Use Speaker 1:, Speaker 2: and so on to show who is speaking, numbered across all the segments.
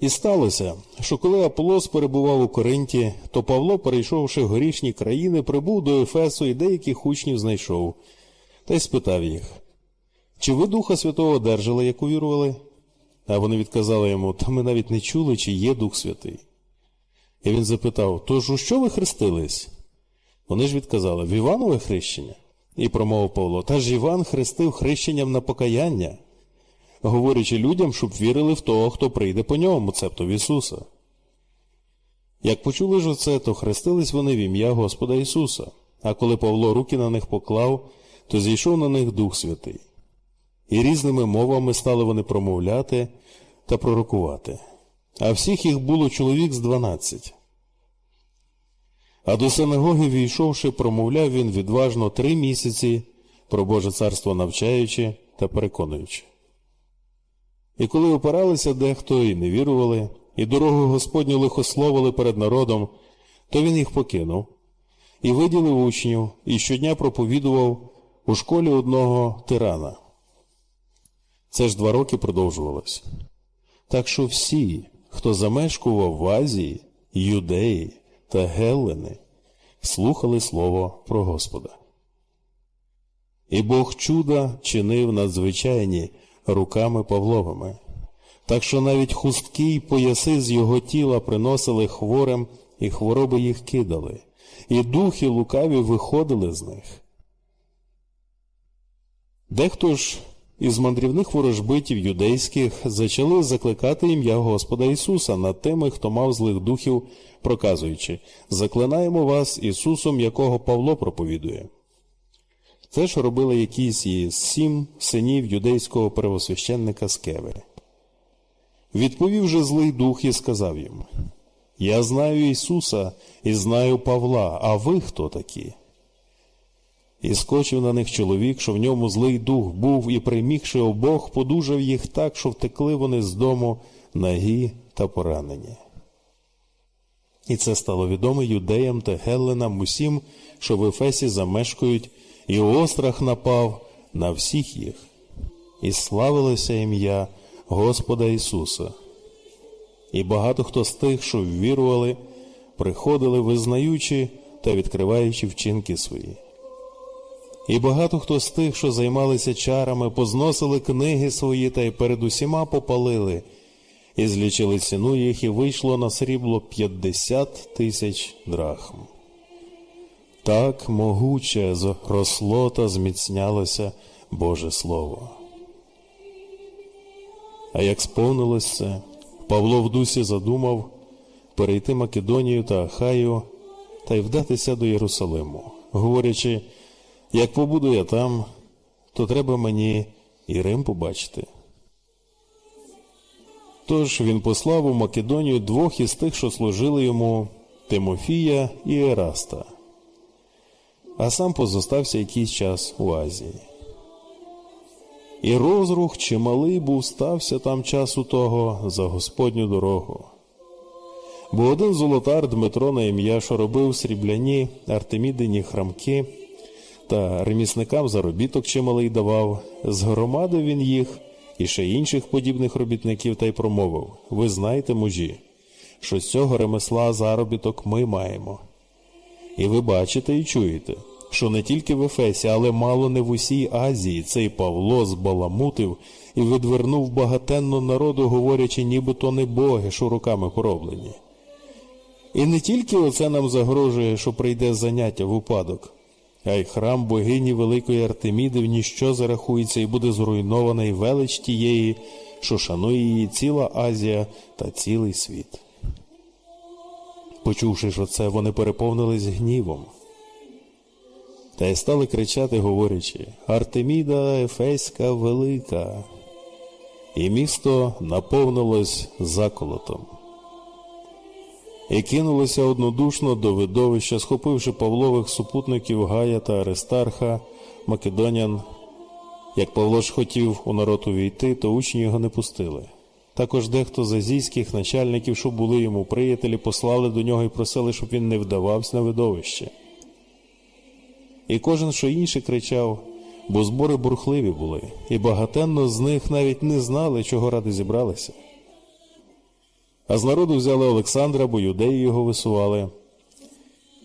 Speaker 1: І сталося, що коли Аполос перебував у Коринті, то Павло, перейшовши горішні країни, прибув до Ефесу і деяких учнів знайшов, та й спитав їх, чи ви Духа Святого одержали, як увірували? А вони відказали йому, та ми навіть не чули, чи є Дух Святий. І він запитав, тож у що ви хрестились? Вони ж відказали, в Іванове хрещення. І промовив Павло, та ж Іван хрестив хрещенням на покаяння, говорячи людям, щоб вірили в того, хто прийде по ньому, цебто в Ісуса. Як почули ж оце, то хрестились вони в ім'я Господа Ісуса. А коли Павло руки на них поклав, то зійшов на них Дух Святий. І різними мовами стали вони промовляти та пророкувати. А всіх їх було чоловік з дванадцять. А до синагоги війшовши, промовляв він відважно три місяці про Боже царство навчаючи та переконуючи. І коли опиралися дехто і не вірували, і дорогу Господню лихословили перед народом, то він їх покинув і виділив учнів, і щодня проповідував у школі одного тирана. Це ж два роки продовжувалось. Так що всі, хто замешкував в Азії, Юдеї та Геллени, слухали слово про Господа. І Бог чуда чинив надзвичайні руками Павловими, так що навіть хустки й пояси з його тіла приносили хворим, і хвороби їх кидали, і духи лукаві виходили з них. Дехто ж із мандрівних ворожбитів юдейських зачали закликати ім'я Господа Ісуса над тими, хто мав злих духів, проказуючи Заклинаємо вас Ісусом, якого Павло проповідує. Це ж робили якісь із сім синів юдейського первосвященника Скеви. Відповів же злий дух і сказав їм Я знаю Ісуса і знаю Павла, а ви хто такі? І скочив на них чоловік, що в ньому злий дух був, і, примігши обох, подужав їх так, що втекли вони з дому нагі та поранені. І це стало відомо юдеям та гелленам усім, що в Ефесі замешкають, і острах напав на всіх їх, і славилося ім'я Господа Ісуса. І багато хто з тих, що ввірували, приходили, визнаючи та відкриваючи вчинки свої. І багато хто з тих, що займалися чарами, позносили книги свої та й перед усіма попалили, і злічили ціну їх, і вийшло на срібло 50 тисяч драхм. Так могуче зросло та зміцнялося Боже Слово. А як сповнилось це, Павло в дусі задумав перейти Македонію та Ахаю та й вдатися до Єрусалиму, говорячи, як побуду я там, то треба мені і Рим побачити. Тож він послав у Македонію двох із тих, що служили йому Тимофія і Ераста, а сам позостався якийсь час у Азії. І розрух чималий був стався там часу того за Господню дорогу. Бо один золотар Дмитро на ім'я, що робив срібляні артемідині храмки, та ремісникам заробіток чималий давав, згромадив він їх і ще інших подібних робітників та й промовив Ви знаєте, мужі, що з цього ремесла заробіток ми маємо. І ви бачите і чуєте, що не тільки в Ефесі, але мало не в усій Азії цей Павло збаламутив і відвернув багатенно народу, говорячи, ніби то не боги, що руками пороблені. І не тільки оце нам загрожує, що прийде заняття в упадок, а й храм богині Великої Артеміди в ніщо зарахується і буде зруйнована і велич тієї, що шанує її ціла Азія та цілий світ. Почувши ж оце, вони переповнились гнівом. Та й стали кричати, говорячи Артеміда Ефеська велика, і місто наповнилось заколотом. І кинулися однодушно до видовища, схопивши Павлових супутників Гая та Аристарха, Македонян. Як Павло ж хотів у народ увійти, то учні його не пустили. Також дехто з азійських начальників, що були йому приятелі, послали до нього і просили, щоб він не вдавався на видовище. І кожен, що інший, кричав, бо збори бурхливі були, і багатенно з них навіть не знали, чого ради зібралися. А з народу взяли Олександра, бо юдеї його висували.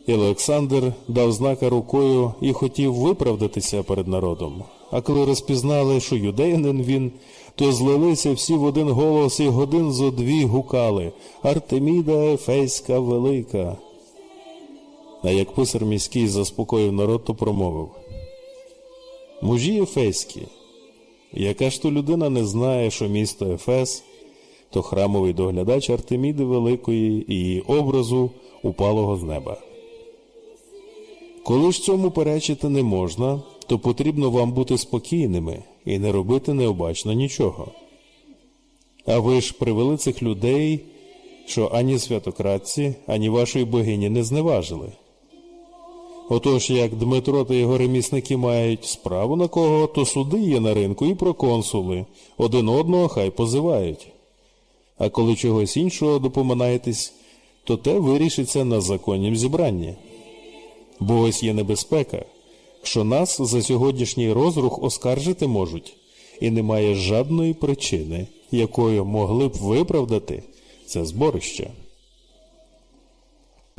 Speaker 1: І Олександр дав знака рукою і хотів виправдатися перед народом. А коли розпізнали, що юдеянин він, то злилися всі в один голос і годин зо дві гукали Артеміда Ефейська велика. А як писар міський заспокоїв народ, то промовив Мужі Ефеські, яка ж то людина не знає, що місто Ефес то храмовий доглядач Артеміди Великої і її образу упалого з неба. Коли ж цьому перечити не можна, то потрібно вам бути спокійними і не робити необачно нічого. А ви ж привели цих людей, що ані святократці, ані вашої богині не зневажили. Отож, як Дмитро та його ремісники мають справу на кого, то суди є на ринку і проконсули, один одного хай позивають. А коли чогось іншого допоминаєтесь, то те вирішиться на законнім зібранні. Бо ось є небезпека, що нас за сьогоднішній розрух оскаржити можуть, і немає жадної причини, якою могли б виправдати це зборище.